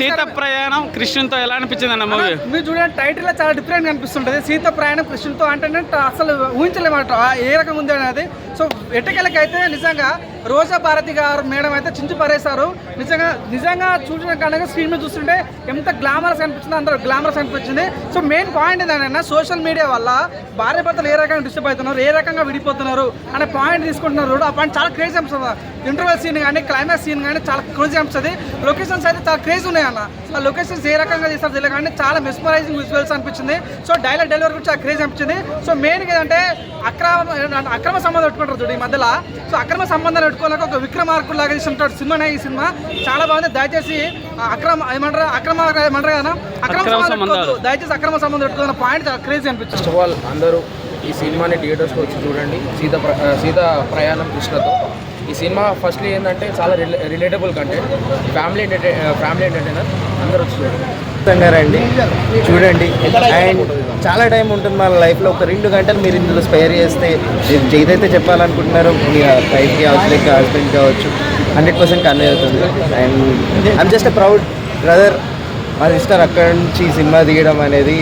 సీత ప్రయాణం కృష్ణుతో ఎలా అనిపించింది అన్న మూవీ? మీరు చూడండి టైటిల్ చాలా డిఫరెంట్ కనిపిస్తుంటది సీత ప్రయాణం కృష్ణుతో అంటే అసలు ఊహించలేమాట ఏ రకంగా ఉంది అనేది. సో ఎట్టకెళ్ళకైతే నిజంగా రోజా భారతి గారు మేడం అయితే చించి పరేశారు. నిజంగా నిజంగా చూసిన కనుక స్క్రీన్ మీద చూస్తుంటే ఎంత గ్లామరస్ అనిపించింది అందరూ గ్లామరస్ అనిపించింది. సో మెయిన్ పాయింట్ ఏంటంటే సోషల్ మీడియా వల్ల భార్య భర్తలు ఏ రకంగా డిస్టర్బ్ అవుతున్నారు ఏ రకంగా విడిపోతున్నారు అనే పాయింట్ తీసుకుంటున్నారు ఆ పాయింట్ చాలా క్రేజ్ అనిపిస్తుంది. ఇంటర్వెల్ సీన్ కానీ క్లైమాక్స్ సీన్ కానీ చాలా క్రేజ్ అనిపిస్తుంది. లొకేషన్స్ అయితే చాలా క్రేజ్ ఉన్నాయి అన్న ఆ లొకేషన్స్ ఏ రకంగా తీస్తారు తెలియదు కానీ చాలా మెస్మరైజింగ్ విజువల్స్ అనిపించింది. సో డైలాగ్ డెలివరీ కూడా చాలా క్రేజ్ అనిపించింది. సో మెయిన్గా ఏంటంటే అక్రమ అక్రమ సంబంధం పెట్టుకుంటారు చూడు ఈ మధ్యలో. సో అక్రమ సంబంధాలు పెట్టుకోలేక ఒక విక్రమార్కుడు లాగా తీసినటువంటి సినిమానే ఈ సినిమా. చాలా బాగుంది. దయచేసి అక్రమ ఏమంటారు అక్రమ ఏమంటారు కదా అక్రమ. పెట్టుకోవద్దు. దయచేసి అక్రమ సంబంధం పెట్టుకున్న పాయింట్ చాలా క్రేజ్ అనిపించింది ఫస్ట్ ఆఫ్ ఆల్ అందరూ ఈ సినిమాని థియేటర్స్కి వచ్చి చూడండి. సీత ప్ర సీత ప్రయాణం కృష్ణతో. ఈ సినిమా ఫస్ట్లీ ఏంటంటే చాలా relatable content family family entertainer అందరూ వచ్చి చూడండి. రండి చూడండి. అండ్ చాలా టైం ఉంటుంది మన లైఫ్లో. ఒక రెండు గంటలు మీరు ఇందులో స్పేర్ చేస్తే మీరు ఏదైతే చెప్పాలనుకుంటున్నారో మీ వైఫ్కి హస్బెండ్కి హస్బెండ్ కావచ్చు హండ్రెడ్ పర్సెంట్ కన్వే అవుతుంది. And I'm just a proud brother మా సిస్టర్ అక్కడి నుంచి సినిమా తీయడం అనేది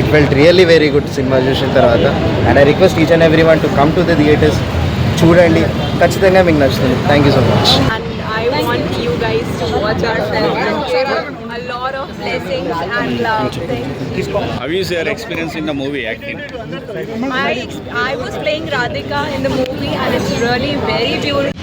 it felt really very good cinema చూసిన తర్వాత. And I request each and every one to come to the theatres చూడండి. ఖచ్చితంగా మీకు నచ్చుతుంది. Thank you so much and I want you guys to watch our film and share a lot of blessings and love. How is your experience in the movie acting? I, I was playing Radhika in the movie and it's really very beautiful.